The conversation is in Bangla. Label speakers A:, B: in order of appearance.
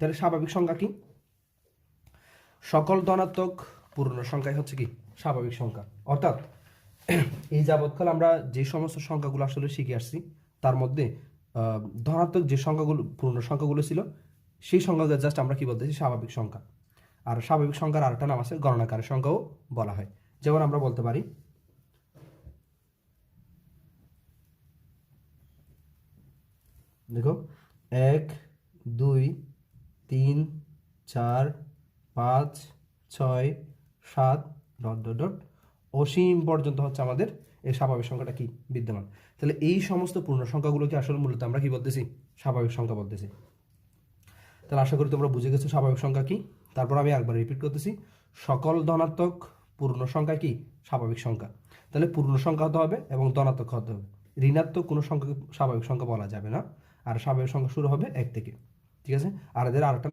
A: তাহলে স্বাভাবিক সংখ্যা কি? সকল ধনাত্মক পূর্ণ সংখ্যাই হচ্ছে কি? স্বাভাবিক সংখ্যা। অর্থাৎ এই যাবৎকাল আমরা যে সমস্ত সংখ্যাগুলো আসলে শিখে আসছি, তার মধ্যে ধনাত্মক যে সংখ্যাগুলো, পূর্ণ সংখ্যাগুলো ছিল, সেই সংখ্যাগুলো জাস্ট আমরা কি বলতেছি? স্বাভাবিক সংখ্যা। আর স্বাভাবিক সংখ্যার আরেকটা নাম আছে গণনাকারের সংখ্যাও বলা হয়। যেমন আমরা বলতে পারি, দেখো, এক, দুই তিন, চার, পাঁচ, ছয়, সাত, ডট ডট ডট, অসীম পর্যন্ত হচ্ছে আমাদের এই স্বাভাবিক সংখ্যাটা কি? বিদ্যমান। তাহলে এই সমস্ত পূর্ণ সংখ্যাগুলোকে আসলে মূলত আমরা কি বলতেছি? স্বাভাবিক সংখ্যা বলতেছি। তাহলে আশা করি তোমরা বুঝে গেছো স্বাভাবিক সংখ্যা কি? তারপর আমি একবার রিপিট করতেছি। সকল ধনাত্মক পূর্ণ সংখ্যা কি? স্বাভাবিক সংখ্যা। তাহলে পূর্ণ সংখ্যা হতে হবে এবং ধনাত্মক হতে হবে। ঋণাত্মক কোনো সংখ্যা স্বাভাবিক সংখ্যা বলা যাবে না। আর স্বাভাবিক সংখ্যা শুরু হবে এক থেকে। ঠিক আছে? আর এদের আরেকটা